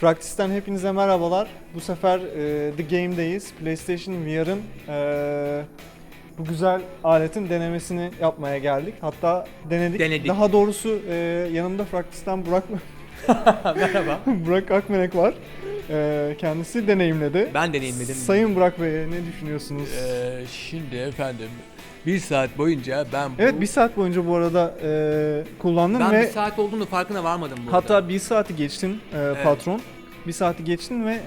Fractis'ten hepinize merhabalar. Bu sefer e, The Game'deyiz. PlayStation VR'ın e, bu güzel aletin denemesini yapmaya geldik. Hatta denedik. Denedik. Daha doğrusu e, yanımda Fractis'ten Burak Merhaba. Burak Akmenek var. E, kendisi deneyimledi. Ben deneyimledim. Sayın Burak Bey ne düşünüyorsunuz? Ee, şimdi efendim bir saat boyunca ben bu... evet bir saat boyunca bu arada e, kullandım ben ve bir saat olduğunu farkına varmadım bu arada. hatta bir saati geçtin e, patron. Bir saati geçtin ve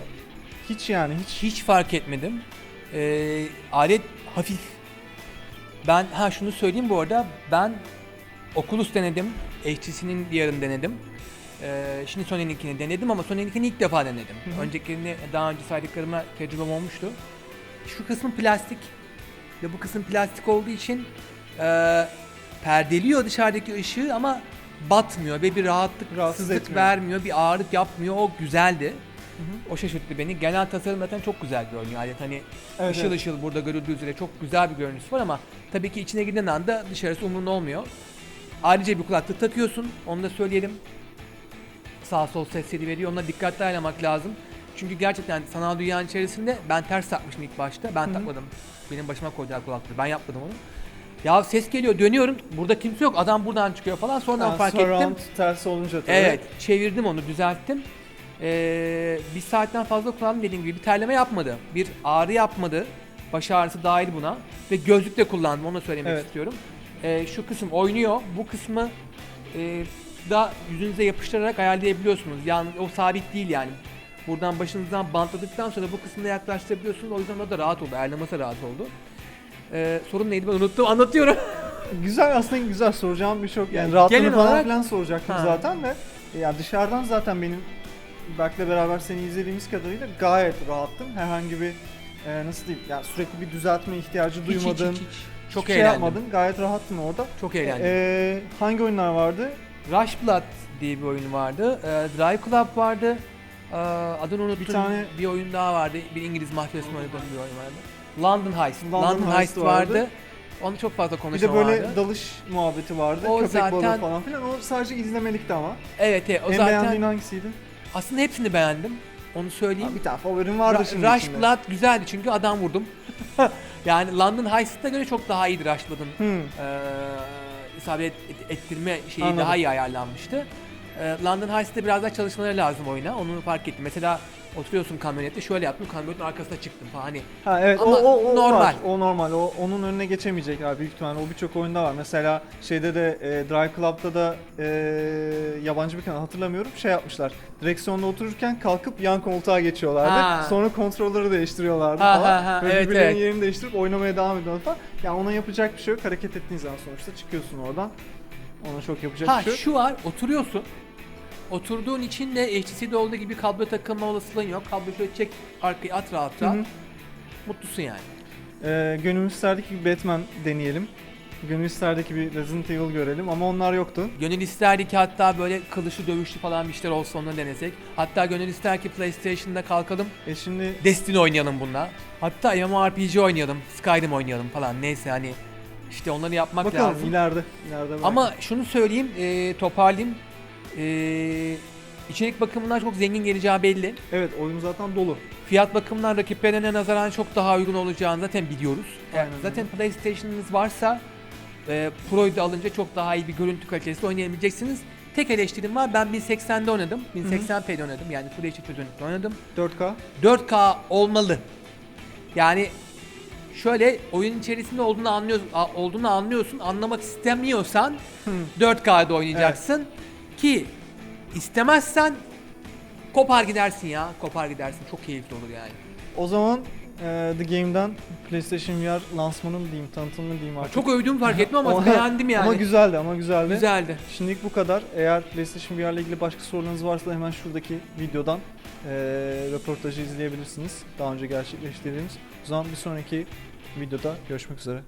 hiç yani hiç Hiç fark etmedim. Ee, alet hafif. Ben ha şunu söyleyeyim bu arada ben Oculus denedim. HTC'nin yarın denedim. Ee, şimdi Sony'ninkini denedim ama Sony'ninkini ilk defa denedim. Hı hı. Öncekilerini daha önce saydıklarıma tecrübem olmuştu. Şu kısmı plastik ve bu kısım plastik olduğu için e, perdeliyor dışarıdaki ışığı ama batmıyor ve bir rahatlık, Rahatsız sızlık etmiyor. vermiyor, bir ağırlık yapmıyor. O güzeldi. hı. O şaşırttı beni. Genel tasarım zaten çok güzel görünüyor. Alet hani Evet, ışıl evet. ışıl burada görüldüğü üzere çok güzel bir görüntüsü var ama tabii ki içine girdiğin anda dışarısı umurunda olmuyor. Ayrıca bir kulaklık takıyorsun. Onu da söyleyelim. Sağ sol sesleri veriyor. Ona dikkatli ayarlamak lazım. Çünkü gerçekten sanal dünyanın içerisinde ben ters takmıştım ilk başta. Ben hı. takmadım. Benim başıma koydular kulaklığı. Ben yapmadım onu. Ya ses geliyor dönüyorum. Burada kimse yok. Adam buradan çıkıyor falan. Sonradan Ha, fark ettim. tersi olunca tabii. Evet, çevirdim onu, düzelttim. Ee, bir saatten fazla kullandım dediğim gibi bir terleme yapmadı. Bir ağrı yapmadı. Baş ağrısı dahil buna. Ve gözlük de kullandım, onu söylemek Evet. istiyorum. Ee, şu kısım oynuyor. Bu kısmı e, da yüzünüze yapıştırarak ayarlayabiliyorsunuz. Yani o sabit değil yani. Buradan başınızdan bantladıktan sonra bu kısmına yaklaştırabiliyorsunuz. O yüzden o da rahat oldu. Ayarlaması rahat oldu. Ee, sorun neydi ben unuttum. Anlatıyorum. Güzel aslında güzel soracağım birçok yani Yani rahatlığını genel falan olarak- filan soracaktım Ha. zaten de. Ya dışarıdan zaten benim Berk'le beraber seni izlediğimiz kadarıyla gayet rahattım. Herhangi bir e, nasıl diyeyim ya sürekli bir düzeltme ihtiyacı Hiç, hiç, duymadın. hiç, hiç. Çok hiçbir şey eğlendim. yapmadın. Gayet rahattın orada. Çok eğlendim. E, hangi oyunlar vardı? Rush Blood diye bir oyun vardı. Ee, Drive Club vardı. Ee, adını unuttum. Bir tane- bir oyun daha vardı. Bir İngiliz mafyasının oynadığı bir oyun vardı. London Heist. London London, Heist Heist, vardı. vardı. Onu çok fazla Bir konuşan de böyle vardı. dalış muhabbeti vardı. O Köpek balığı zaten- falan filan. O sadece izlemelikti ama. Evet, evet. O en zaten beğendiğin hangisiydi? aslında hepsini beğendim. Onu söyleyeyim. Ha, bir tane favorin vardır Ra- şimdi Rush içinde. Blood güzeldi çünkü adam vurdum. yani London Heist'a göre çok daha iyiydi Rush Blood'ın Hmm. eee isabet et- ettirme şeyi Anladım. daha iyi ayarlanmıştı. Eee, London Heist'te biraz daha çalışmaları lazım oyuna. Onu fark ettim. Mesela oturuyorsun kamyonette şöyle yaptım. Kamyonetin arkasına çıktım falan. Hani Ha evet Ama o, o, o normal. var. O normal. O onun önüne geçemeyecek abi büyük ihtimalle. O birçok oyunda var. Mesela şeyde de e, Drive Club'da da e, yabancı bir kanal hatırlamıyorum. Şey yapmışlar. Direksiyonda otururken kalkıp yan koltuğa geçiyorlardı. Ha. Sonra kontrolleri değiştiriyorlardı Ha, falan. ha, ha, Böyle evet, birbirlerinin evet. yerini değiştirip oynamaya devam ediyorlar falan. Yani ona yapacak bir şey yok. Hareket ettiğin zaman sonuçta çıkıyorsun oradan. Ona çok yapacak ha bir şey yok. şu var oturuyorsun. Oturduğun için de HTC'de olduğu gibi kablo takılma olasılığın yok. Kablo şöyle çek arkaya at rahat Hı rahat. hı. Mutlusun yani. Ee, gönül isterdi ki bir Batman deneyelim. Gönül isterdi ki bir Resident Evil görelim ama onlar yoktu. Gönül isterdi ki hatta böyle kılıçlı dövüşlü falan bir şeyler olsa onu denesek. Hatta gönül ister ki PlayStation'da kalkalım E şimdi Destiny oynayalım bununla. Hatta MMORPG oynayalım, Skyrim oynayalım falan neyse hani işte onları yapmak bakalım lazım. ileride. ileride belki. Ama şunu söyleyeyim, e, toparlayayım. E, içerik bakımından çok zengin geleceği belli. Evet oyun zaten dolu. Fiyat bakımından rakiplerine nazaran çok daha uygun olacağını zaten biliyoruz. Yani Aynen zaten PlayStation'ınız varsa e, Pro'yu da alınca çok daha iyi bir görüntü kalitesi oynayabileceksiniz. Tek eleştirim var. Ben 1080'de oynadım. 1080p'de oynadım. Yani Full HD çözünürlükte oynadım. 4K. 4K olmalı. Yani şöyle oyun içerisinde olduğunu anlıyorsun, olduğunu anlıyorsun. Anlamak istemiyorsan 4K'da oynayacaksın ki istemezsen kopar gidersin ya. Kopar gidersin. Çok keyifli olur yani. O zaman e, The Game'den PlayStation VR lansmanı mı diyeyim, tanıtımı mı diyeyim artık. Çok övdüğümü fark ama Ama- beğendim yani. Ama güzeldi ama güzeldi. Güzeldi. Şimdilik bu kadar. Eğer PlayStation VR ile ilgili başka sorularınız varsa hemen şuradaki videodan e, röportajı izleyebilirsiniz. Daha önce gerçekleştirdiğimiz. O zaman bir sonraki videoda görüşmek üzere.